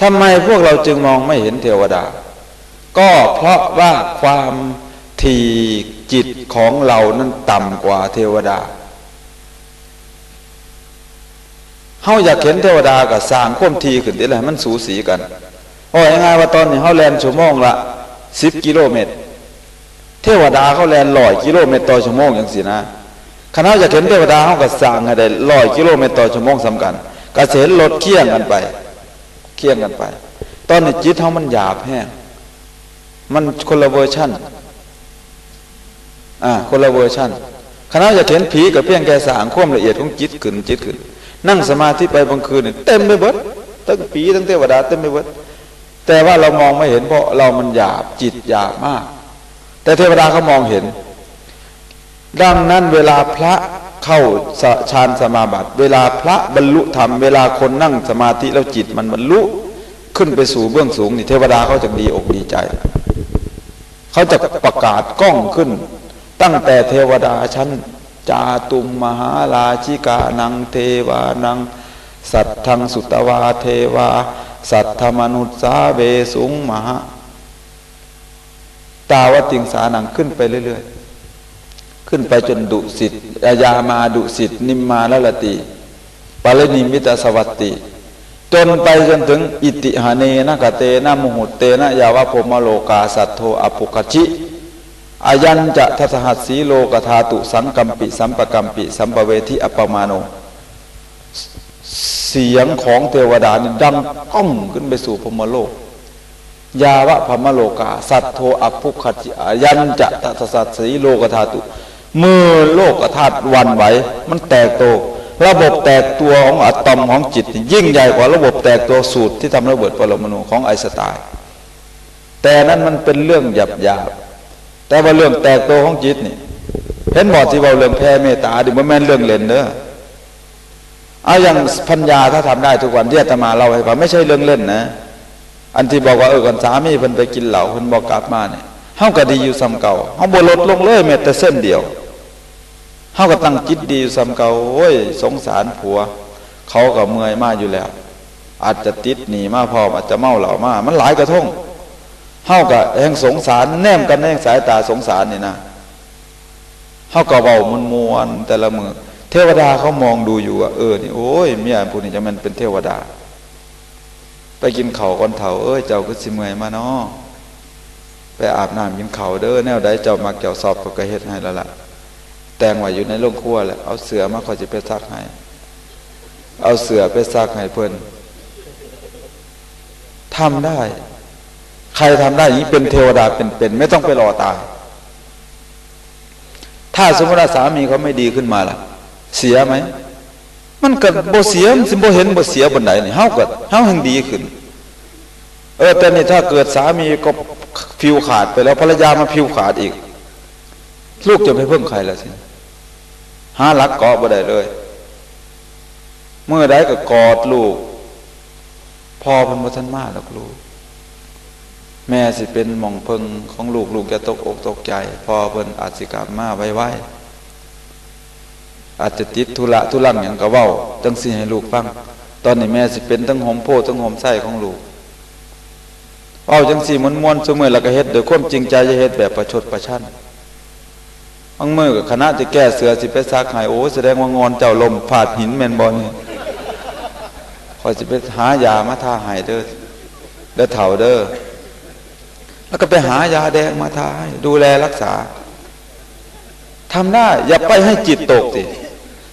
ทำไมพวกเราจึงมองไม่เห็นเทวดา ก็เพราะว่าความทีจิตของเรานั้นต่ำกว่าเทวดาเฮาอยากเห็นเทวดากับสร้างข้มทีขึ้นที่ไรมันสูสีกันโอ้ยง่ายว่าตอนนี้เฮาแลนชั่วโมงละสิบกิโลเมตร เทวดาเขาแลนลอยกิโลเมตรต่อชั่วโมงอย่างสินะคณะอยากเห็นเทวดาเฮากับสร้างให้ได้ลอยกิโลเมตรต่อชั่วโมงสำคัญกระเสนรถเคี่ยงกันไป เคียงกันไป ตอนนี้จิตเฮามันหยาบแห้งมันคนละเวอร์ชันอ่าคนละเวอร์ชันคณะอยากเห็นผีกับเพียงแค่สางควมละเอียดของจิตขึ้นจิตขึ้น นั่งสมาธิไปบางคืนเต็มไปหมดทั้งผีทั้งเทวดาเต็มไปหมดแต่ว่าเรามองไม่เห็นเพราะเรามันหยาบจิตหยาบมาก แต่เทวดาเขามองเห็น ดังนั้นเวลาพระ เข้าฌานสมาบัติ เวลาพระบรรลุธรรม เวลาคนนั่งสมาธิแล้วจิตมันบรรลุขึ้นไปสู่เบื้องสูงนี่เทวดาเขาจะดีอกดีใจ เขาจะประกาศกล้องขึ้น ตั้งแต่เทวดาชั้นจาตุมมหาราชิกานังเทวานัง สัตทังสุตวาเทวา สัตธมนุษสาเวสุงมหาตาวติงสานังขึ้นไปเรื่อยๆ ขึ้นไปจนดุสิตอายามาดุสิตนิมมาลลติปารนิมิตาสวัตติ จนไปจนถึงอิติหาเนนะกะเตนะมุหุเตนะยาวะพมโลกาสัตโทอภุกชิอายันจะทัสหัสสีโลกธาตุสังกัมปิ สัมปกัมปิ สัมปเวทิอัปมาโน เสียงของเทวดานี่ดังก้องขึ้นไปสู่พมโลก ยาวะพมโลกา สัตโทอภุคจิอายันจะทัสหัสสีโลกธาตุ มื่อโลกธาตุวันไหว มันแตกโต ระบบแตกตัวของอะตอมของจิต ยิ่งใหญ่กว่าระบบแตกตัวสูตรที่ทำระเบิดปรมาณูของไอสไตน์แต่นั้นมันเป็นเรื่องหยาบหยาบแต่ว่าเรื่องแตกตัวของจิตนี่เห็นบอกที่ว่าเรื่องแพ้เมตตาดิมันแม่นเรื่องเล่นเด้อเอาอย่างพัญญาถ้าทำได้ทุกวันที่อาตมาเล่าให้ฟังไม่ใช่เรื่องเล่นนะ อันที่บอกว่าเออก่อนสามีเพิ่นไปกินเหล้าเพิ่นบอกกลับมาเนี่ยเฮาก็ดีอยู่ซ้ำเก่าเฮาบ่ลดลงเลยแม้แต่เส้นเดียว เฮาก็ตั้งจิตดีอยู่ซ้ำเก่าโอ้ย สงสารผัว เขาก็เมื่อยมาอยู่แล้ว อาจจะติดหนีมาพร้อมอาจจะเมาเหล้ามา มันหลายกระทงเฮากับแห่งสงสารแนมกันแห่งสายตาสงสารนี่นะเฮาก็เบามันมวนแต่ละมือเทวดาเขามองดูอยู่อะเออนี่โอ้ยเมียผู้นี้จะมันเป็นเทวดา ไปกินเข่าก่อนเถาเอ้ยเจ้าก็สิเมื่อยมาเนาะไปอาบน้ำกินเข่าเด้อแนวใดเจ้ามักเจ้าสอบก็เฮ็ดให้แล้วล่ะ แตงไว้อยู่ในโรงครัวแหละเอาเสือมาคอยจะไปซักให้ เอาเสือไปซักให้เพิ่นทำได้ ใครทำได้อย่างนี้เป็นเทวดาเป็นๆไม่ต้องไปรอตายถ้าสมมติว่าสามีเขาไม่ดีขึ้นมาล่ะ เสียไหม มันเกิดบ่เสียมันสิบ่เห็นบ่เสียบนไหนนี่เฮาเกิดเฮาแห่งดีขึ้น เออแต่นี่ถ้าเกิดสามีก็ผิวขาดไปแล้วภรรยามาผิวขาดอีก ลูกจะไปเพิ่มใครล่ะสิ หาหลักเกาะบ่ได้เลย เมื่อใดก็กอดลูกพอเพิ่นบ่ทันมาหรอกลูก แม่สิเป็นหม่องเพิงของลูกลูกจะตกอกตกใจ พอเพิ่นอาจสิกลับมาไว้ๆอาจจะติดธุระธุรังหยังก็เว้าจังสิให้ลูกฟัง ตอนนี้แม่สิเป็นทั้งหอมโพทั้งหอมไส้ของลูกเว้าจังสิมวนๆซุมื้อแล้วก็เฮ็ดโดยความจริงใจจะเฮ็ดแบบประชดประชัน บางมือก็คณะจะแก้เสือสิไปซักให้โอ้แสดงว่างอนเจ้าลมผาดหินแมนบ่นี่ขอยสิไปหายามาทาให้เด้อเด้อเฒ่าเด้อแล้วก็ไปหายาแดงมาทาให้ดูแลรักษาทำได้อย่าไปให้จิตตกสิ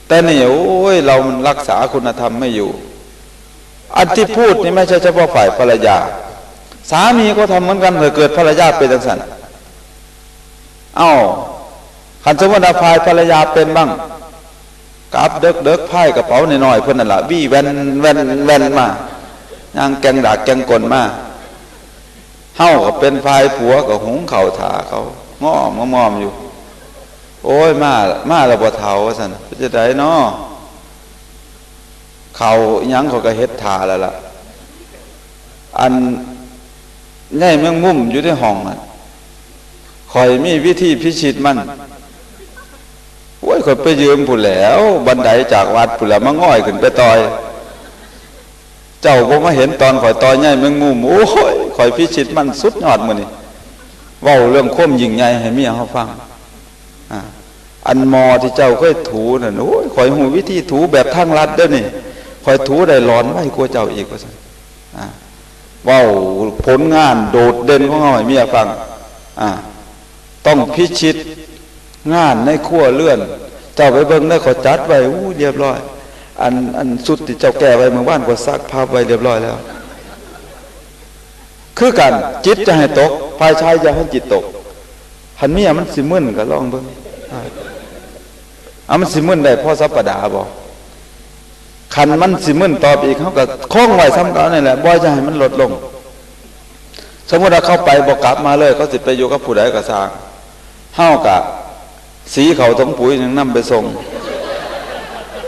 แต่เนี่ยโอ้ยเรามันรักษาคุณธรรมไม่อยู่ อันที่พูดนี่ไม่ใช่เฉพาะฝ่ายภรรยา สามีก็ทำเหมือนกันเลยเกิดภรรยาเป็นจังสันเอ้า ขันสมมติฝ่ายภรรยาเป็นบ้างกับเด็กเด็กไพ่กระเป๋าหน่อยๆเพื่อนนั่นแหละวี่แวนแวนแวนมาย่างแกงดากแกงกลมาเฮ้าก็เป็นฝ่ายผัวกับหงเข่าถาเขาง้อมงอมอยู่ โอ้ยมามาระบเทาสันจะได้เนาะเขายังเขาก็เฮ็ดถาแล้วล่ะ อันง่ายเมืองมุ่มอยู่ที่ห้องอะคอยมีวิธีพิชิตมัน โอ้ยคอยไปยืมผู้แล้ว บันไดจากวัดผู้แล้วมาง่อยขึ้นไปต่อย เจ้าบ่มาเห็นตอนข่อยต่อยใหญ่เมืองมุมโอ้ยข่อยพิชิตมันสุดยอดมือนี้เว้าเรื่องความยิงใหญ่ให้เมียเฮาฟังอ่าอันมอที่เจ้าเคยถูนั่นโอ้ยข่อยหูวิธีถูแบบทางลัดเด้อนี่ข่อยถูได้ร้อนไว้กลัวเจ้าอีกว่าซั่นอ่าเว้าผลงานโดดเด่นของเฮาให้เมียฟัง อ่าต้องพิชิต งานในครัวเลื่อน เจ้าไปเบิ่งได้ขอจัดไว้อู้เรียบร้อย อันอันสุดที่เจ้าแก่ไว้เมื่อวานก็ซักภาพไว้เรียบร้อยแล้ว คือกันจิตจะให้ตกภายชายจะให้จิตตกหันเมียมันสิมึนก็ลองเบิ่งเอามันสิมึนได้พ่อสัปปดาห์บ่คันมันสิมึนตอบอีกเขาก็คล้องไว้ซ้ำก่านี่แหละบ่จะให้มันลดลง สมมติว่าเข้าไปบ่กลับมาเลยเขาสิไปอยู่กับผู้ใดก็สร้างเฮากะ สีเขาถงปุ๋ยยังนำไปส่ง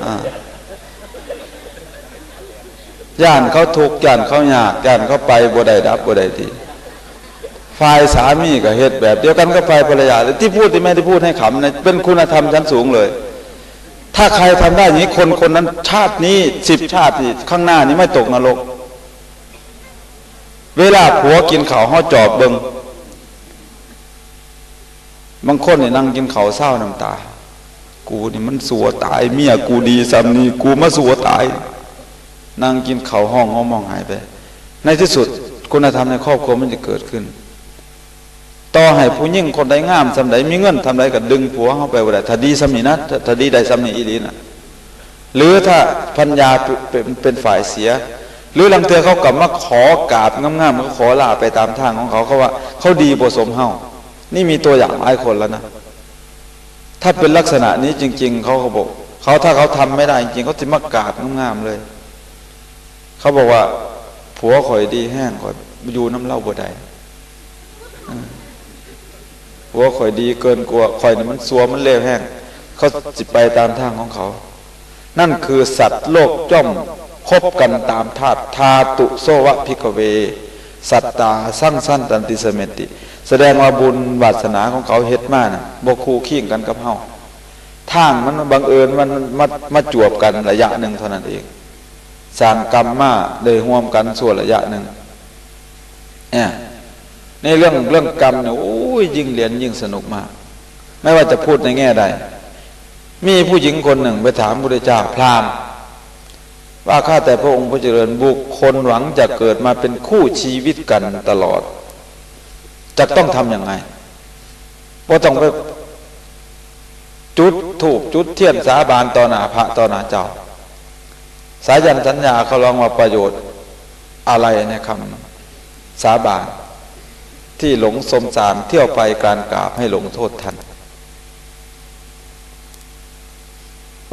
อ่าย่านเขาทุกย่านเขายากย่านเขาไปบ่ได้ดับบ่ได้ทีฝ่ายสามีก็เฮ็ดแบบ เดียวกันกับฝ่ายภรรยาที่พูดที่ไม่ได้พูดให้ขำนะเป็นคุณธรรมชั้นสูงเลย ถ้าใครทำได้อย่างนี้คนคนนั้นชาตินี้สิบชาติข้างหน้านี้ไม่ตกนรก เวลาผัวกินข้าวห่อจอบเบิง บางคนเนี่ยนั่งกินข้าวเศร้าน้ำตา กูนี่มันสัวตาย เมียกูดีซ้ำนี่กูมาสัวตาย นั่งกินข้าวห้องห้องมองหายไป ในที่สุดคุณธรรมในครอบครัวมันจะเกิดขึ้น ต่อให้ผู้ยิ่งคนใดงามสำใดมีเงินทำใดก็ดึงผัวเข้าไปว่าได้ถ้าดีสำนีนะถ้าถ้าดีใดสำนีอีหลีนะหรือถ้าพัญญาเป็นเป็นฝ่ายเสีย หรือลังเทือเขากลับมาขอกราบงามๆเขาขอลาไปตามทางของเขาเขาว่า เขาดีผสมเฮา นี่มีตัวอย่างหลายคนแล้วนะ ถ้าเป็นลักษณะนี้จริง ๆ เขาเขาบอกเขาถ้าเขาทำไม่ได้จริงๆเขาจะมากราบงามๆเลย เขาบอกว่า ผัวข่อยดีแห้งข่อยอยู่น้ำเล้าบ่ได้ผัวข่อยดีเกินกลัวข่อยนี่มันซัวมันเลวแห้งเขาจิไปตามทางของเขา นั่นคือสัตว์โลกจ้อมคบกันตามธาตุธาตุโซวะพิกเว สัตตาสร้างสั้นตันติสเมติ แสดงว่าบุญวาสนาของเขาเฮ็ดมานะบกคูขี้งกันกับเฮาทางมันบังเอิญมันมามาจวบกันระยะหนึ่งเท่านั้นเองสร้างกรรมมาเลยห่วมกันส่วนระยะหนึ่งเนี่ยในเรื่องเรื่องกรรมเนี่ยโอ้ยยิ่งเรียนยิ่งสนุกมาก ไม่ว่าจะพูดในแง่ใดมีผู้หญิงคนหนึ่งไปถามพระพุทธเจ้าพราหมณ์ ว่าข้าแต่พระองค์พระเจริญบุคคลหวังจะเกิดมาเป็นคู่ชีวิตกันตลอดจะต้องทำยังไงว่าต้องไปจุดถูกจุดเทียนสาบานต่อหน้าพระต่อหน้าเจ้า สายันสัญญาเขาลองว่าประโยชน์อะไรในคำสาบานที่หลงสมสารเที่ยวไปการกราบให้หลงโทษท่าน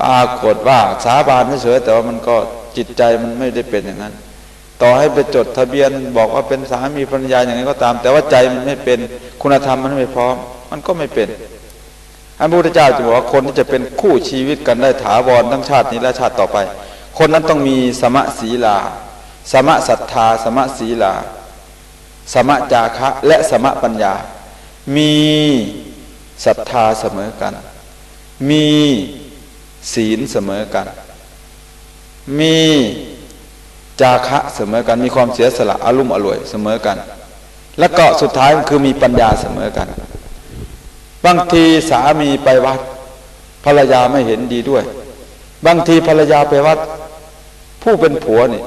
ปรากฏว่าสาบานเฉยแต่ว่ามันก็จิตใจมันไม่ได้เป็นอย่างนั้น ต่อให้ไปจดทะเบียนบอกว่าเป็นสามีภรรยาอย่างนี้ก็ตาม แต่ว่าใจมันไม่เป็นคุณธรรมมันไม่พร้อม มันก็ไม่เป็นอันพระพุทธเจ้าจะบอกว่าคนที่จะเป็นคู่ชีวิตกันได้ถาวรทั้งชาตินี้และชาติต่อไป คนนั้นต้องมีสมะศีลา สมะศรัทธา สมะศีลา สมะจาคะและสมะปัญญา มีศรัทธาเสมอกัน มี ศีลเสมอกัน มีจาคะเสมอกัน มีความเสียสละอารมณ์อร่วยเสมอกัน แล้วก็สุดท้ายคือมีปัญญาเสมอกัน บางทีสามีไปวัด ภรรยาไม่เห็นดีด้วย บางทีภรรยาไปวัด ผู้เป็นผัวนี่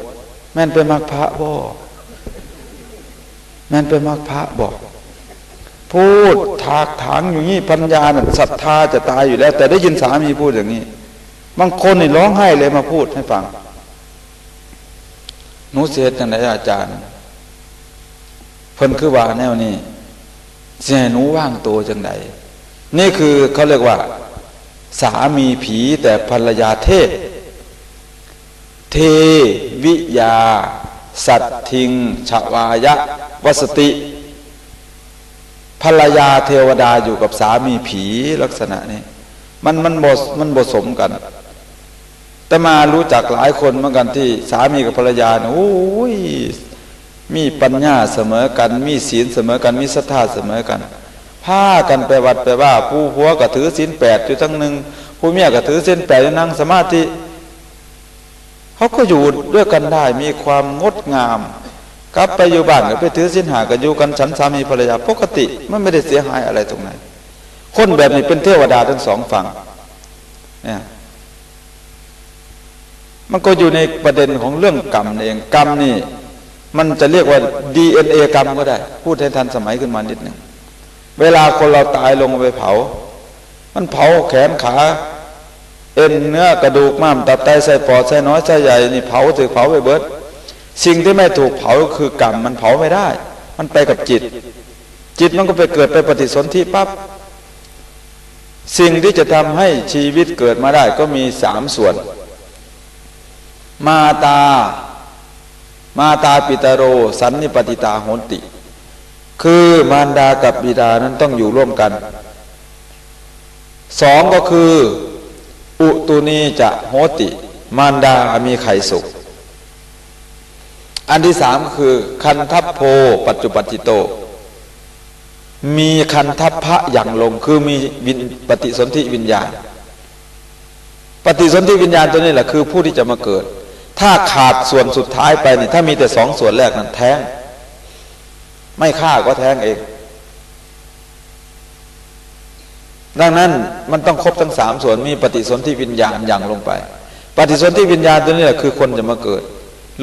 แม่นไปมักพระบ่แม่นไปมักพระบอกพูดถากถางอยู่นี่ปัญญาน่ะศรัทธาจะตายอยู่แล้ว แต่ได้ยินสามีพูดอย่างนี้ บางคนนี่ร้องไห้เลยมาพูดให้ฟังหนูเสียจังไดอาจารย์ เพิ่นคือว่าแนวนี้เสียหนูว่างตัวจังไดนี่คือเขาเรียกว่า สามีผีแต่ภรรยาเทพ เทวิยา สัตทิงชวายะวสติ ภรรยาเทวดาอยู่กับสามีผีลักษณะนี้ มันมันบมันบสมกัน แต่มารู้จักหลายคนเหมือนกันที่สามีกับภรรยาเนี่ยโอ้ยมีปัญญาเสมอกัน มีศีลเสมอกัน มีศรัทธาเสมอกันพากันไปวัดไปว่า ผู้ผัวก็ถือศีลแปดอยู่ทั้งหนึ่งผู้เมียก็ถือศีลแปดอยู่นั่งสมาธิเขาก็อยู่ด้วยกันได้มีความงดงาม กลับไปอยู่บ้านก็ไปถือสินหาก็อยู่กันฉันสามีภรรยาปกติมันไม่ได้เสียหายอะไรตรงไหนคนแบบนี้เป็นเทวดาทั้งสองฝั่งเนี่ย มันก็อยู่ในประเด็นของเรื่องกรรมเองกรรมนี่ มันจะเรียกว่า DNA กรรมก็ได้ พูดให้ทันสมัยขึ้นมานิดหนึ่งเวลาคนเราตายลงไปเผา มันเผาแขนขา เอ็นเนื้อกระดูกม้ามตับไตไส้ปอดไส้น้อยไส้ใหญ่นี่เผาถือเผาไปเบิด สิ่งที่ไม่ถูกเผาคือกรรมมันเผาไม่ได้ มันไปกับจิต จิตมันก็ไปเกิดไปปฏิสนธิปั๊บสิ่งที่จะทำให้ชีวิตเกิดมาได้ก็มีสามส่วน มาตา มาตาปิตโร สันนิปติตาโหนติ คือมารดากับบิดานั้นต้องอยู่ร่วมกันสองก็คือ อุตุนีจะโหติ มารดามีไข่สุกอันที่สามคือ คันทัพโพ ปัจจุปัจจิโต มีคันทัพพระอย่างลงคือมีวินปฏิสนธิวิญญาณ ปฏิสนธิวิญญาณตัวนี้แหละคือผู้ที่จะมาเกิด ถ้าขาดส่วนสุดท้ายไปเนี่ยถ้ามีแต่สองส่วนแรกนั้นแท้ง ไม่ฆ่าก็แท้งเอง ดังนั้นมันต้องครบทั้งสามส่วนมีปฏิสนธิวิญญาณอย่างลงไป ปฏิสนธิวิญญาณตัวนี้แหละคือคนจะมาเกิด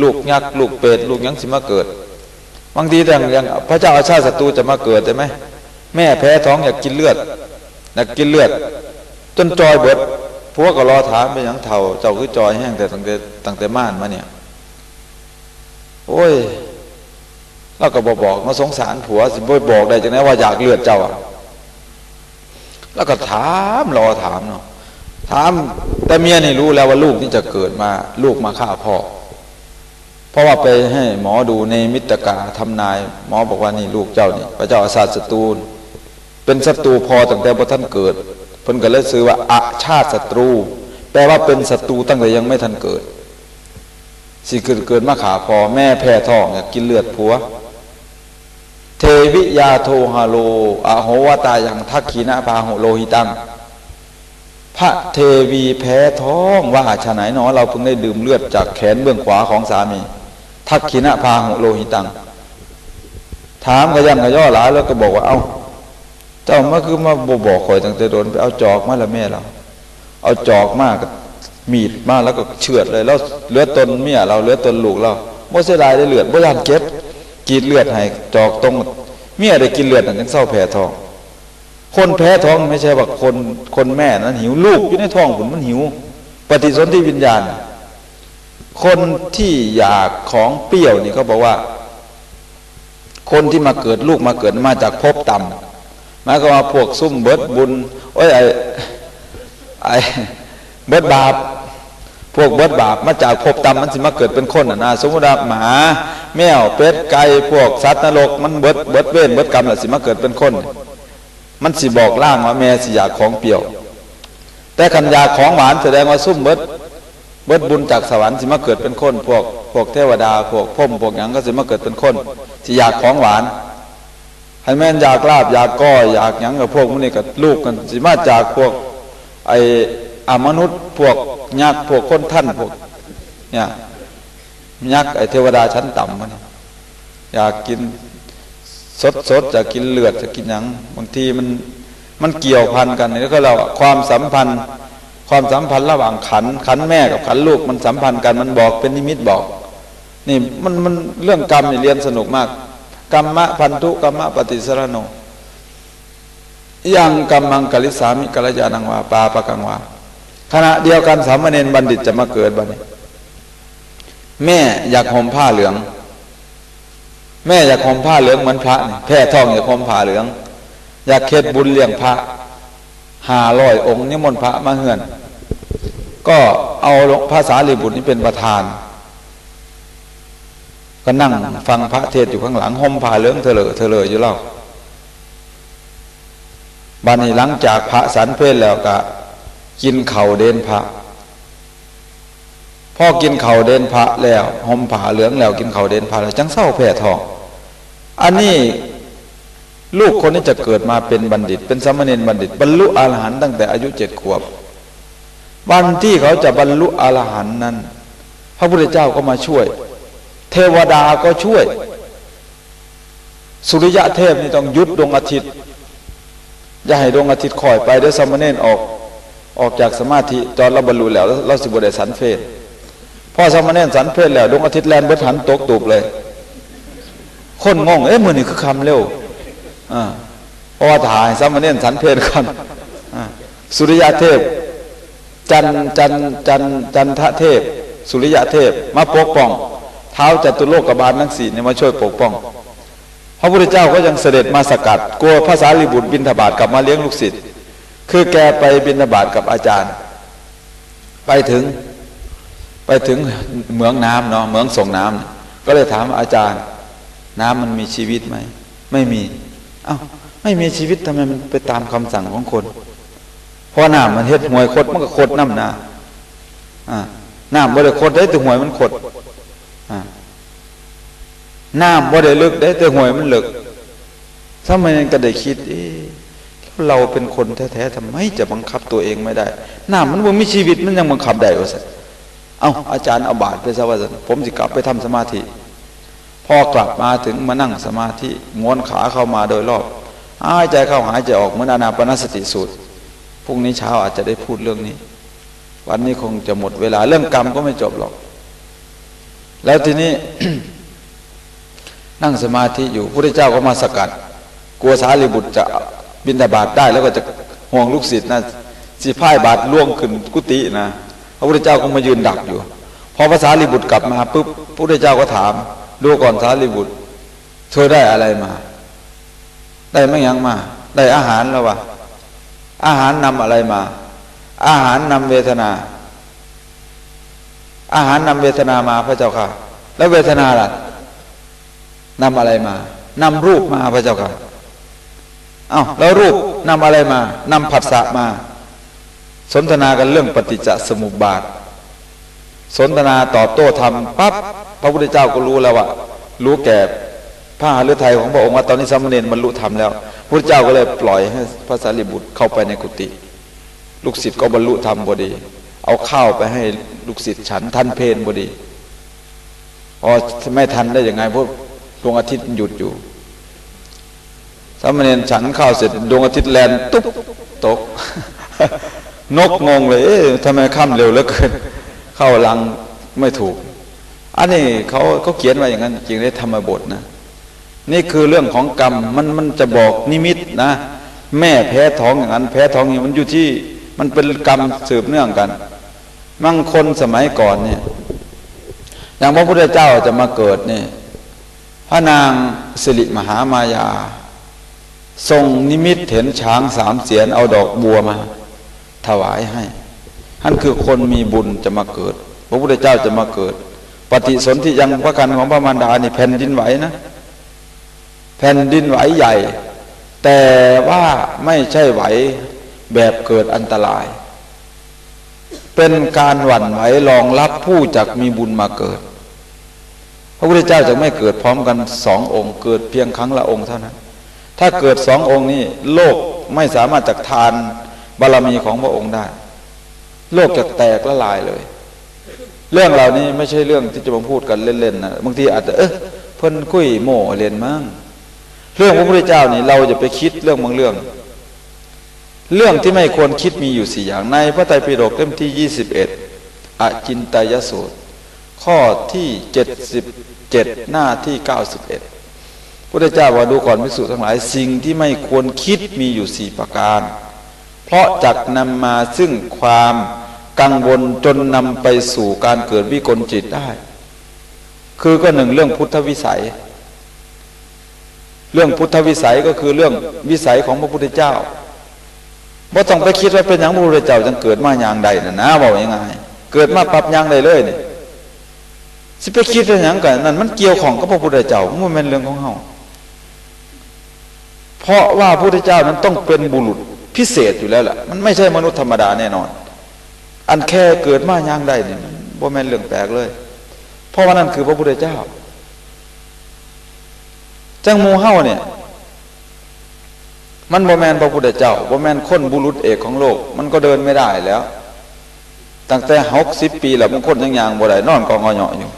ลูกยักษ์ลูกเปรตลูกยังสิมาเกิดบางทีแต่อย่างพระเจ้าอาชาติศัตรูจะมาเกิดใช่ไหมแม่แพ้ท้องอยากกินเลือดอยากกินเลือดจนจอยเบิด พวกก็รอถามไปอย่างเท่า เจ้าคือจอยแห้งแต่ตั้งแต่ตั้งแต่ม่านมาเนี่ย โอ้ยเราก็บอกบอกมาสงสารผัวสิบ่บอกได้จังไงว่าอยากเลือดเจ้าอะแล้วก็ถามรอถามเนาะถามแต่เมียนี่รู้แล้วว่าลูกนี่จะเกิดมาลูกมาฆ่าพ่อเพราะว่าไปให้หมอดูในมิตรกาทำนาย หมอบอกว่านี่ลูกเจ้านี่พระเจ้าอาสาศัตรูเป็นศัตรูพอตั้งแต่พระท่านเกิด เพิ่นก็เลยซื้อว่าอาชาติศัตรู แปลว่าเป็นศัตรูตั้งแต่ยังไม่ทันเกิด สิเกิดเกิดมาขาพอแม่แพ้ท้องอยากกินเลือดผัว เทวิยาโทฮาโลอโหวตายังทักขีนาพาโหโลหิตังพระเทวีแพ้ท้องว่าฉะไหนหนอเราเพิ่งได้ดื่มเลือดจากแขนเบื้องขวาของสามี ทักขีนาพาโหโลหิตัง ถามกระยันกระย่อหลายแล้วก็บอกว่าเอา้า เจ้ามาคือมาบบอกคอยตั้งแต่โดนไปเอาจอกมาละแม่เรา เอาจอกมากมีดมาแล้วก็เฉือดเลยแล้วเหลือตนเมียเราเหลือตนลูกเราบ่เสียดายได้เลือดบ่ยานเก็บกีดเลือดให้จอกตรงเมียได้กินเลือดนั่นยังเศร้าแพ้ท้อง คนแพ้ท้องไม่ใช่ว่าคนคนแม่นั้นหิวลูกอยู่ในท้องผมมันหิว ปฏิสนธิวิญญาณ คนที่อยากของเปรี้ยวนี่เขาบอกว่า คนที่มาเกิดลูกมาเกิดมาจากภพต่ำ มายก็ว่าพวกซุ่มเบิดบุญโอ้ยไอไอเบิดบาป พวกเบิดบาปมาจากภพต่ำมันสิมาเกิดเป็นคนนะสมมติว่าหมา แมวเป็ดไก่พวกสัตว์นรก มันเบิดเบิดเว้นเบิดกรรมแหละสิมาเกิดเป็นคน มันสิบอกล่างว่าแม่สิอยากของเปรี้ยว แต่ขันยาของหวานแสดงว่าซุ่มเบิดเบิดบุญจากสวรรค์สิมาเกิดเป็นคน พวกพวกเทวดาพวกพ่มพวกหยังก็สิมาเกิดเป็นคนสิอยากของหวาน ให้แม่นอยากลาบอยากก้อยอยากหยังกับพวกมันนี่กับลูกกันสิมาจากพวก ไออมนุษย์พวกยักษ์พวกคนท่านพวกเนี่ยยักษ์ไอเทวดาชั้นต่ำมันอยากกินสดสดจะกินเลือดจะกินหยังบางทีมันมันเกี่ยวพันกันนี่ก็เราความสัมพันธ์ ความสัมพันธ์ระหว่างขันขันแม่กับขันลูกมันสัมพันธ์กันมันบอกเป็นนิมิตบอก นี่มันมันเรื่องกรรมนี่เรียนสนุกมาก กรรมะพันธุกรรมะปฏิสรโนยังกรรมังกลิสามิกัลยานังวาปาปะกังวาขณะเดียวกันสามเณรบัณฑิตจะมาเกิดบัดนี้แม่อยากห่มผ้าเหลือง แม่อยากห่มผ้าเหลืองเหมือนพระแพ้ท้องอยากห่มผ้าเหลือง อยากเคล็ดบุญเลี้ยงพระหาร้อยองค์นิมนต์พระมาเฮือน ก็เอาภาษาลีบุตรนี้เป็นประธาน ก็นั่งฟังพระเทศอยู่ข้างหลังห่มผ้าเหลืองเถลอเถลออยู่เล่าบันนี้หลังจากพระสันเพศแล้วก็กินเข่าเดนพระพ่อกินเข่าเดนพระแล้วห่มผ้าเหลืองแล้วกินเข่าเดนพระแล้วจังเศร้าแผ่ทอง อันนี้ลูกคนนี้จะเกิดมาเป็นบัณฑิต เป็นสมณรบัณฑิต บรรลุอรหันต์ตั้งแต่อายุเจ็ดขวบ วันที่เขาจะบรรลุอรหันต์นั้น พระพุทธเจ้าก็มาช่วย เทวดาก็ช่วย สุริยะเทพนี่ต้องยุดดวงอาทิตย์ อย่าให้ดวงอาทิตย์คอยไปเดี๋ยวสามเณรออกออกจากสมาธิตอนเราบรรลุแล้วเราสิบได้สันเพศพอสามเณรสันเพศแล้วดวงอาทิตย์แลนเบิดหันตกตูบเลย คนงงเอ๊ะมือนี่คือคำเร็วอ่าเพราะว่าถ่ายสามเณรสันเพศกันสุริยะเทพ จันจันจันจันทะเทพ สุริยะเทพ มาปกป้อง เท้าจตุโลกบาลทั้งสี่เนี่ยมาช่วยปกป้อง พระพุทธเจ้าก็ยังเสด็จมาสกัด กลัวภาษาลิบุตรบินทบาทกลับมาเลี้ยงลูกศิษย์คือแกไปบินทบาทกับอาจารย์ ไปถึงไปถึงเหมืองน้ำเนาะเหมืองส่งน้ำก็เลยถามอาจารย์ น้ำมันมีชีวิตไหมไม่มีเอ้าไม่มีชีวิตทำไมมันไปตามคำสั่งของคนเพราะน้ำมันเฮ็ดหวยคดมันก็คดน้ำนาอ่าน้ำบ่ได้คดได้แต่หวยมันคด น้ำบ่ได้ลึกได้ แต่หวยมันลึกทำไมยังก็ได้คิดเอ๊ะเราเป็นคนแท้ๆทำไมจะบังคับตัวเองไม่ได้น้ำมันบ่มีชีวิตมันยังบังคับได้วะสิเอาอาจารย์เอาบาทไปซะว่าสิผมจะกลับไปทำสมาธิพอกลับมาถึงมานั่งสมาธิม้วนขาเข้ามาโดยรอบหายใจเข้าหายใจออกเหมือนอานาปนสติสูตรพรุ่งนี้เช้าอาจจะได้พูดเรื่องนี้ วันนี้คงจะหมดเวลาเรื่องกรรมก็ไม่จบหรอก แล้วทีนี้ นั่งสมาธิอยู่พระเจ้าก็มาสกัด กลัวสารีบุตรจะบินทบาทได้แล้วก็จะห่วงลูกศิษย์นะสิพ่ายบาทล่วงขึ้นกุฏินะพระพุทธเจ้าก็มายืนดักอยู่พอภาษาลิบุตรกลับมาปุ๊บพระพุทธเจ้าก็ถามดูก่อนสารีบุตร เธอได้อะไรมา ได้ไม่ยังมา ได้อาหารแล้ววะอาหารนำอะไรมา อาหารนำเวทนา อาหารนำเวทนามาพระเจ้าค่ะ แล้วเวทนาล่ะ นำอะไรมานำรูปมาพระเจ้าค่ะเอา้าแล้วรูปนำอะไรมานำผัสสะมา สนทนากันเรื่องปฏิจจสมุปบาท สนทนาตอบโต้ทำปั๊บพระพุทธเจ้าก็รู้แล้วว่ารู้แก่พระหฤทัยของพระองค์ว่าตอนนี้สามเณรบรรลุธรรมแล้วพระเจ้าก็เลยปล่อยให้พระสารีบุตรเข้าไปในกุฏิลูกศิษย์ก็บรรลุธรรมพอดี เอาข้าวไปให้ลูกศิษย์ฉันทันเพนพอดีพอไม่ทันได้ยังไงเพราะ ดวงอาทิตย์หยุดอยู่สามเณรฉันข้าวเสร็จดวงอาทิตย์แลนตุ๊บตก นกงงเลย เอ๊ะทำไมค่ำเร็วเหลือเกิน เข้าลังไม่ถูก อันนี้เขาเขาเขียนไว้อย่างนั้น จริงได้ธรรมบทนะ นี่คือเรื่องของกรรมมันมันจะบอกนิมิตนะ แม่แพ้ท้องอย่างนั้น แพ้ท้องอย่างมันอยู่ที่ มันเป็นกรรมสืบเนื่องกันบางคนสมัยก่อนเนี่ยอย่างพระพุทธเจ้าจะมาเกิดเนี่ย ระนางสิริมหามายา ทรงนิมิตเห็นช้างสามเสียนเอาดอกบัวมา ถวายให้ท่านคือคนมีบุญจะมาเกิด พระพุทธเจ้าจะมาเกิด ปฏิสนธิยังพระกันของพระมารดานี่แผ่นดินไหวนะ แผ่นดินไหวใหญ่ แต่ว่าไม่ใช่ไหวแบบเกิดอันตราย เป็นการหวั่นไหวรองรับผู้จักมีบุญมาเกิด ระพุทธเจ้าจะไม่เกิดพร้อมกันสององค์ เกิดเพียงครั้งละองค์เท่านั้น ถ้าเกิดสององค์นี้ โลกไม่สามารถจักทานบารรมีของพระองค์ได้ โลกจะแตกละลายเลย เรื่องเหล่านี้ไม่ใช่เรื่องที่จะมาพูดกันเล่นๆนะบางทีอาจจะเออเพิ่นคุยโม่เรียนมั้งเรื่องพระพุทธเจ้านี่เราจะไปคิดเรื่องบางเรื่อง เรื่องที่ไม่ควรคิดมีอยู่สี่อย่างในพระไตรปิฎกเล่มที่ยี่สิบเอ็ดอจินตายสูตร ข้อที่เจ็ดสิบ เจ็ดหน้าที่เก้าสิบเอ็ดพุทธเจ้าว่าดูก่อนมิสุทั้งหลายสิ่งที่ไม่ควรคิดมีอยู่สี่ประการ เพราะจักนำมาซึ่งความกังวลจนนำไปสู่การเกิดวิกลจิตได้ คือก็หนึ่งเรื่องพุทธวิสัย เรื่องพุทธวิสัยก็คือเรื่องวิสัยของพระพุทธเจ้าบ่าต้องไปคิดว่าเป็นอย่างพระพุทธเจ้าจังเกิดมาอย่างใดนะนะบอกยังไงเกิดมาปรับอย่างใดเลยเนี่ย สิไปคิดเป็นอย่างกันนั่นมันเกี่ยวของกับพระพุทธเจ้ามันเป็นเรื่องของเฮาเพราะว่าพระพุทธเจ้านั้นต้องเป็นบุรุษพิเศษอยู่แล้วล่ะ มันไม่ใช่มนุษย์ธรรมดาแน่นอน อันแค่เกิดมาอย่างใดเนี่ยบ่แม่นเรื่องแปลกเลย เพราะว่านั่นคือพระพุทธเจ้า จังมูเฮาเนี่ย มันบ่แมนพระพุทธเจ้าบ่แมนคนบุรุษเอกของโลก มันก็เดินไม่ได้แล้ว ตั้งแต่หกสิบปีแล้วบางคนยังยางบ่ได้นอนกองงอเหยาะอยู่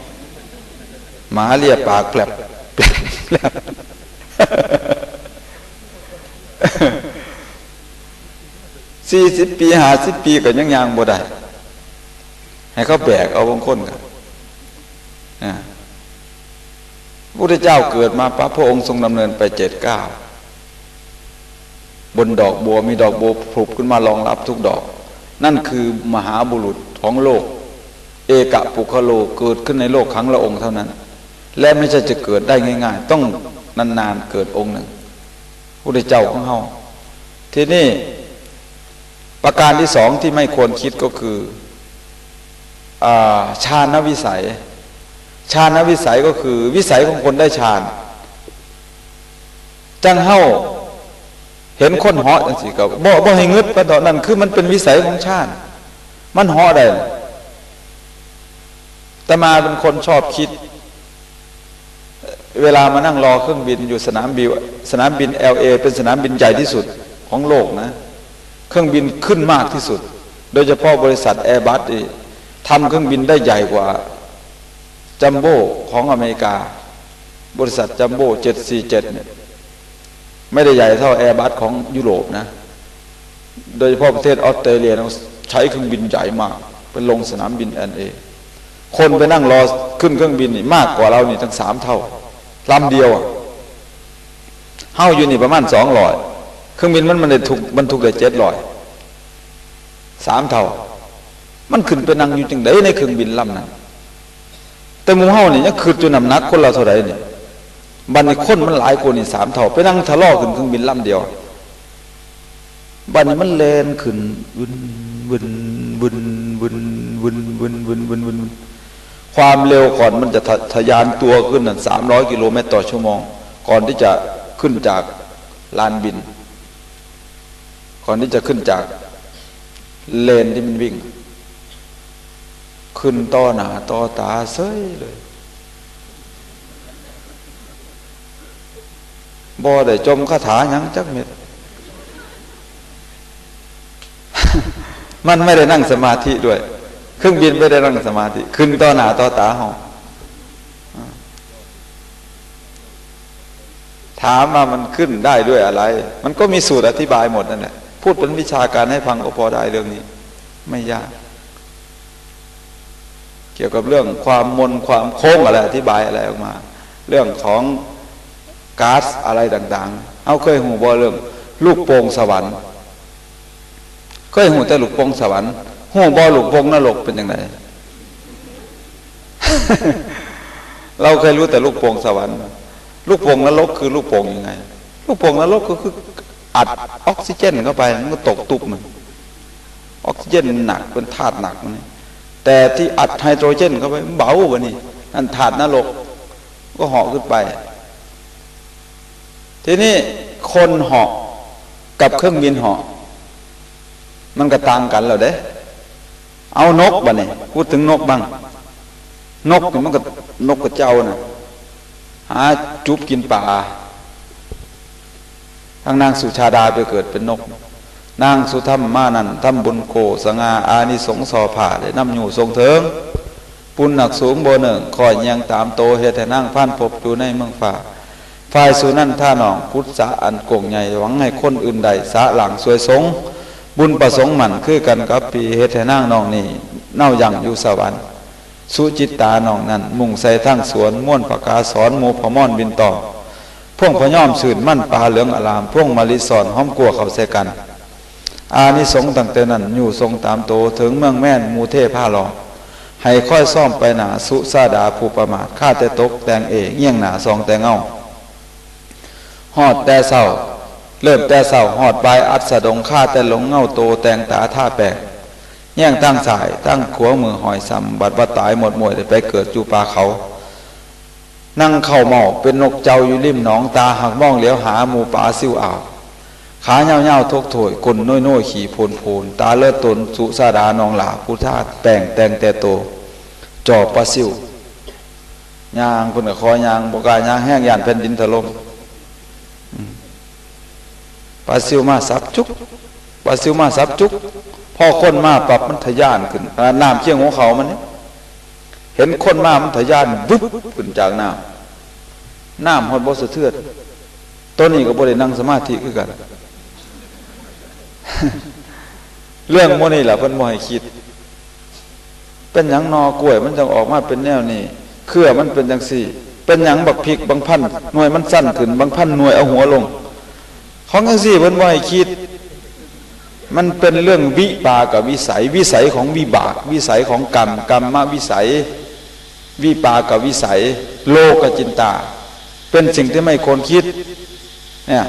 หมาเลียปากแกลบแกลบสี่สิบปีหาสิบปีก็ยังยางบ่ได้ให้เขาแบกเอาบางคนกันพระพุทธเจ้าเกิดมาปั๊บพระองค์ทรงดำเนินไปเจ็ดเก้าบนดอกบัวมีดอกบัวผุบขึ้นมารองรับทุกดอก นั่นคือมหาบุรุษของโลก เอกะปุคโลเกิดขึ้นในโลกครั้งละองค์เท่านั้น และไม่ใช่จะเกิดได้ง่าย ๆ ต้องนานๆเกิดองค์หนึ่งพระเจ้าของเฮาทีนี้ประการที่สองที่ไม่ควรคิดก็คือาฌานวิสัยฌานวิสัยก็คือ วิสัยของคนได้ฌานจังเฮาเห็นคนเหาะจังสิก็บ่บ่ให้งึดปะตอนนั้นคือมันเป็นวิสัยของชาติ มันเหาะได้แต่มาเป็นคนชอบคิด เวลามานั่งรอเครื่องบินอยู่สนามบินสนามบิน LA เป็นสนามบินใหญ่ที่สุดของโลกนะ เครื่องบินขึ้นมากที่สุด โดยเฉพาะบริษัทแอร์บัสทำเครื่องบินได้ใหญ่กว่าจัมโบ้ของอเมริกา บริษัทจัมโบ้747เนี่ยไม่ได้ใหญ่เท่าแอร์บัสของยุโรปนะ โดยเฉพาะประเทศออสเตรเลียใช้เครื่องบินใหญ่มากเป็นลงสนามบินแอนเอคนไปนั่งรอขึ้นเครื่องบินนี่มากกว่าเรานี่ทั้งสามเท่า ลำเดียวเฮาอยู่นี่ประมาณสองลอยเครื่องบินมันมันได้ถูกมันถูกได้เจ็ดลอยสามเท่า มันขึ้นไปนั่งอยู่จังไดในเครื่องบินลำนั้นแต่มูเฮาเนี่ยยังขึนจนน้ำนักคนเราเท่าไรเนี่ยบันนี้คนมันหลายคนนี่สามเท่า ไปนั่งทะเลาะขึ้นเครื่องบินลำเดียวบันนี้มันเลนขึ้นวนวนวนวน ความเร็วก่อนมันจะทะยานตัวขึ้นนั่นสามร้อยกิโลเมตรต่อชั่วโมง ก่อนที่จะขึ้นจากลานบิน ก่อนที่จะขึ้นจากเลนที่มันวิ่ง ขึ้นต่อหนาต่อตาเซ้ยเลยบ่ได้จมคาถายังจักเม็ดมันไม่ได้นั่งสมาธิด้วย เครื่องบินไม่ได้นั่งสมาธิ ขึ้นต่อหน้าต่อตาห้องถามมามันขึ้นได้ด้วยอะไร มันก็มีสูตรอธิบายหมดนั่นแหละพูดเป็นวิชาการให้ฟังก็พอได้เรื่องนี้ ไม่ยาก เกี่ยวกับเรื่องความมนความโค้งอะไรอธิบายอะไรออกมา เรื่องของก๊าซอะไรต่างๆ เอาเคยหูบอเรื่อง ลูกโป่งสวรรค์เคยหูแต่ลูกโป่งสวรรค์ หูบอลูกโป่งนรกเป็นยังไงเราเคยรู้แต่ลูกโป่งสวรรค์ลูกโป่งนรกคือลูกโป่งยังไง ลูกโป่งนรกก็คืออัดออกซิเจนเข้าไปมันก็ตกตุบมันออกซิเจนหนักเป็นธาตุหนักมันแต่ที่อัดไฮโดรเจนเข้าไปเบากว่านี่นั่นธาตุนรกก็เหาะขึ้นไป ทีนี้คนเหาะกับเครื่องบินเหาะมันก็ต่างกันแล้วเด้ เอานกบ้านี่พูดถึงนกบ้าง นกมันก็นกกระเจ้านะหาจุบกินป่าทางนางสุชาดาไปเกิดเป็นนก นางสุธรรมมานันทำบุญโกสงาอานิสงสอผ่าได้นำอยู่ทรงเถิง ปุณหนักสูงโบหนึ่งคอยยังตามโตเหตุนั่งพันพบอยู่ในเมืองฝ่าฝ่ายสุนั่นท่าหนองพุทธะอันโก่งใหญ่หวังให้คนอื่นใดสะหลังสวยสง บุญประสงค์หมันคือกันกับปีเฮตให้นางนองนี่เน่าอยังอยู่สวรรค์สุจิตตานองนั้น มุ่งใส่ทั้งสวนม่วนปากกาสอนหมูพม่อนบินต่อพ่วงพย่อมสื่นมั่นปลาเหลืองอลามพ่วงมาลิสอนห้อมกลัวเขาใส่กัน อานิสงส์ตั้งแต่นั้นอยู่ทรงตามโตถึงเมืองแม่นมูเทผ้าหลอกให้ค่อยซ่อมไปหนาสุซาดาผู้ประมาทฆ่าแต่ตกแตงเอเงี้ยงหนาซองแต่เงาหอดแต่เศร้า เริ่มแต่เศร้าหอดใบอัดสะดงฆ่าแต่หลงเงาโตแตงตาท่าแปลกแย่งตั้งสายตั้งขัวมือหอยซ้ำบัดว่าตายหมดมวยไปเกิดจูปาเขา นั่งเข่าหมอกเป็นนกเจ้าอยู่ริมหนองตาหักมองเหลียวหาหมูป่าซิวอ่าวขาเน่าเน่าทกถวยกลน้อยน้อยขี่โพนโพนตาเลือดตนสุสาดานองหลาพุทธาแต่งแต่งแต่โตจอบปลาซิวยางคนกับคอยางบกายางแห้งยานแผ่นดินถล่ม ปลาซิวมาสับจุกปลาซิวมาสับจุกพอคนมาปรับมันทะยานขึ้นน้ำเชี่ยงหัวเขามันเนี่ยเห็นคนมามันทะยานวุบขึ้นจากน้ำน้ำหอดบสะเทือนตัวนี้ก็บ่ได้นั่งสมาธิคือกัน เรื่องโมนี่แหละเพิ่นบ่ให้คิด เป็นหยังนอกล้วย มันจังออกมาเป็นแนวนี้เครือมันเป็นจังสี่ เป็นหยังบักพริกบางพันหน่วยมันสั้นขึ้น บางพันหน่วยเอาหัวลง ของจังสี่เพิ่นบ่ให้คิด มันเป็นเรื่องวิปากับวิสัย วิสัยของวิบาก วิสัยของกรรมกรรมมาวิสัย วิปากับวิสัย โลกจินตา เป็นสิ่งที่ไม่ควรคิดเนี่ย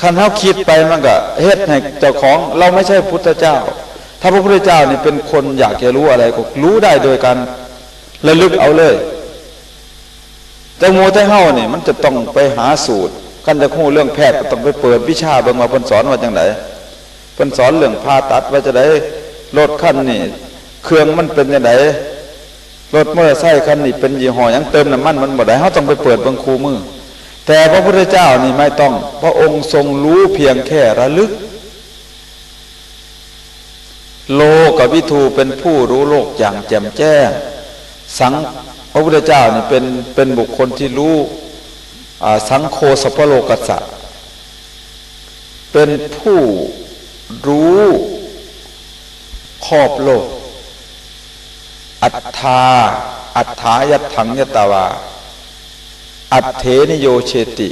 คันเฮาคิดไปมันก็เฮ็ดให้เจ้าของเราไม่ใช่พุทธเจ้า ถ้าพระพุทธเจ้านี่เป็นคนอยากจะรู้อะไรก็รู้ได้โดยการระลึกเอาเลย แต่โมแต่เฮานี่มันจะต้องไปหาสูตร กันจะคู่เรื่องแพทย์ก็ต้องไปเปิดวิชาเบิ่งว่าเพิ่นสอนว่าจังไดเพิ่นสอนเรื่องผ่าตัดว่าจะได้รถคันนี่เครื่องมันเป็นจังไดรถมอเตอร์ไซค์คันนี่เป็นยี่ห้อยังเติมน้ำมันมันบ่ได้เฮาต้องไปเปิดเบิ่งคูมือ แต่พระพุทธเจ้านี่ไม่ต้อง พระองค์ทรงรู้เพียงแค่ระลึก โลกับวิทูเป็นผู้รู้โลกอย่างแจ่มแจ้ง สังพระพุทธเจ้านี่เป็นเป็นบุคคลที่รู้ สังโฆสพโลกัสสะเป็นผู้รู้ครอบโลก อัตถาอัตถายัตถังยตาวา อัตเถนิโยเชติ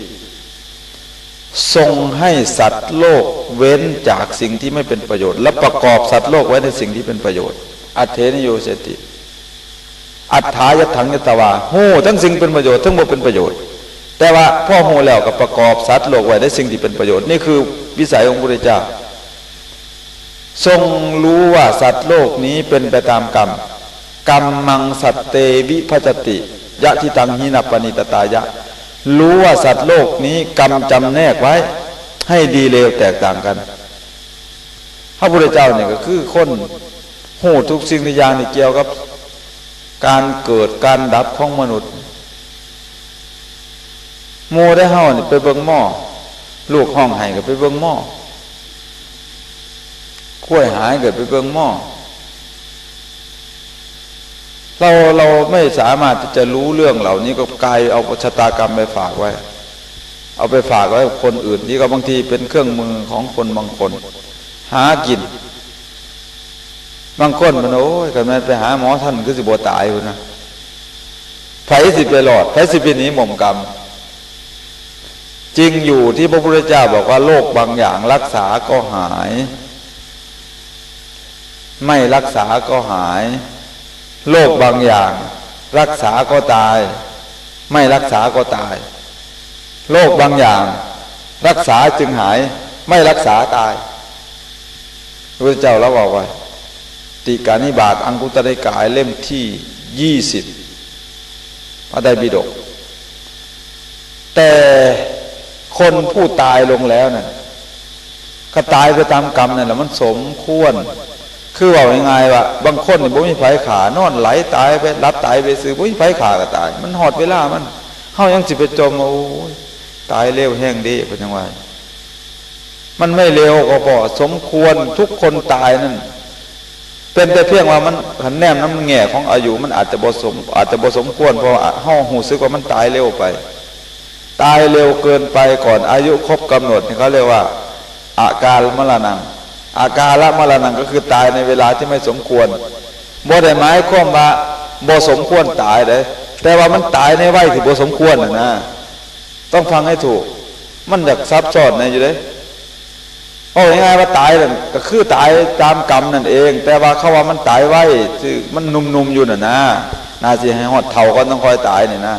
ทรงให้สัตว์โลกเว้นจากสิ่งที่ไม่เป็นประโยชน์ และประกอบสัตว์โลกไว้ในสิ่งที่เป็นประโยชน์ อัตเถนิโยเชติ อัตถายถังยตวาโหทั้งสิ่งเป็นประโยชน์ทั้งหมดเป็นประโยชน์ แต่ว่าพ่อโหแล้วกับประกอบสัตว์โลกไว้ในสิ่งที่เป็นประโยชน์ นี่คือวิสัยองค์พระพุทธเจ้า ทรงรู้ว่าสัตว์โลกนี้เป็นไปตามกรรมกรรมมังสัตเตวิพจติยะทิตังหินัปนิตตายะ รู้ว่าสัตว์โลกนี้กรรมจำแนกไว้ ให้ดีเลวแตกต่างกัน พระพุทธเจ้าเนี่ยก็คือคนโหทุกสิ่งทุกอย่างนี่เกี่ยวกับ การเกิดการดับของมนุษย์ มได้เฮานี่ไปเบิ่งหม้อลูกห้องไห้ก็ไปเบิ่งหม้อกล้วยหายก็ไปเบิ่งหม้อเราเราไม่สามารถที่จะรู้เรื่องเหล่านี้ก็กลายเอาชะตากรรมไปฝากไว้ เอาไปฝากไว้คนอื่นที่ก็บางทีเป็นเครื่องมือของคนบางคน หากิน บางคนมันโอ้ยกันแม่ไปหาหมอท่านก็สิบวตายอยู่นะไผสิไปหลอดไผสิไปหนีหม่อมกรรม จริงอยู่ที่พระพุทธเจ้าบอกว่าโรคบางอย่างรักษาก็หาย ไม่รักษาก็หายโรคบางอย่าง รักษาก็ตาย ไม่รักษาก็ตายโรคบางอย่าง รักษาจึงหาย ไม่รักษาตายพระเจ้าเราบอกว่าติกานิบาตอังคุตริกายเล่มที่ยี่สิบพระไตรปิฎกแต่ คนผู้ตายลงแล้วนะ่ะก็ตายไปตามกรรมนั่นแหละมันสมควร คือว่ายังไงวะบางคนนี่บ่มีไฟขานอนไหลตายไปรับตายไปซื้อบ่มีไฟขาก็ตาย มันหอดเวลามันเฮายังสิไปจมโอ้ยตายเร็วแห้งดีเป็นยังไงมันไม่เร็วก็พอสมควรทุกคนตายนั่นเป็นแต่เพียงว่ามันขันแนมน้ำแง่ของอายุมันอาจจะบสมอาจจะบสมควรเพราะห้องหูซึกว่ามันตายเร็วไป ตายเร็วเกินไปก่อนอายุครบกำหนดนี่เขาเรียกว่า อาการมรณะอาการละมรณะก็คือตายในเวลาที่ไม่สมควรบ่ได้หมายความว่าบ่สมควรตายเลยแต่ว่ามันตายในวัยที่บ่สมควรนะนะต้องฟังให้ถูก มันอยากซับซ้อนในอยู่เลยเพราะง่ายว่าตายนั่นก็คือตายตามกรรมนั่นเอง แต่ว่าเขาว่ามันตายไว้คือมันนุ่มๆอยู่น่ะนะนาสิให้หอดเท่าก็ต้องคอยตายนี่นะ